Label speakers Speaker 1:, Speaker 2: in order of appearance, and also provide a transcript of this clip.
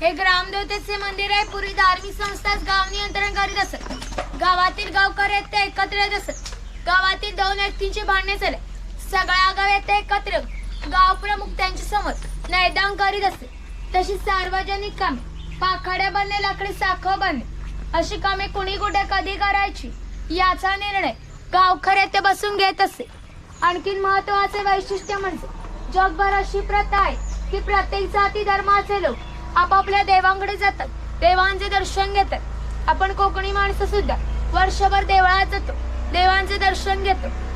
Speaker 1: हे ग्रामदेवतेचे मंदिर आहे पूर्वी धार्मिक संस्थाच गाव नियंत्रण करीत असत. गावातील गावकरी येथे ते एकत्र येत असत. गावातील दोन व्यक्तींचे भांडणे झाले. सगळ्या गाव येथे एकत्र गाव प्रमुख त्यांच्यासमोर नैदान करीत असते. तशी सार्वजनिक कामे पाखाड्या बनले लाकडी साखर बांधणे अशी कामे कुणी कुठे कधी करायची याचा निर्णय गावकर येथे बसून घेत असे आणखीन महत्त्वाचे वैशिष्ट्य म्हणजे जगभर अशी प्रथा आहे की प्रत्येक जाती धर्माचे लोक आपापल्या देवांकडे जातात. देवांचे दर्शन घेतात. आपण कोकणी माणसं सुद्धा. वर्षभर देवळात जातो. देवांचे दर्शन घेतो.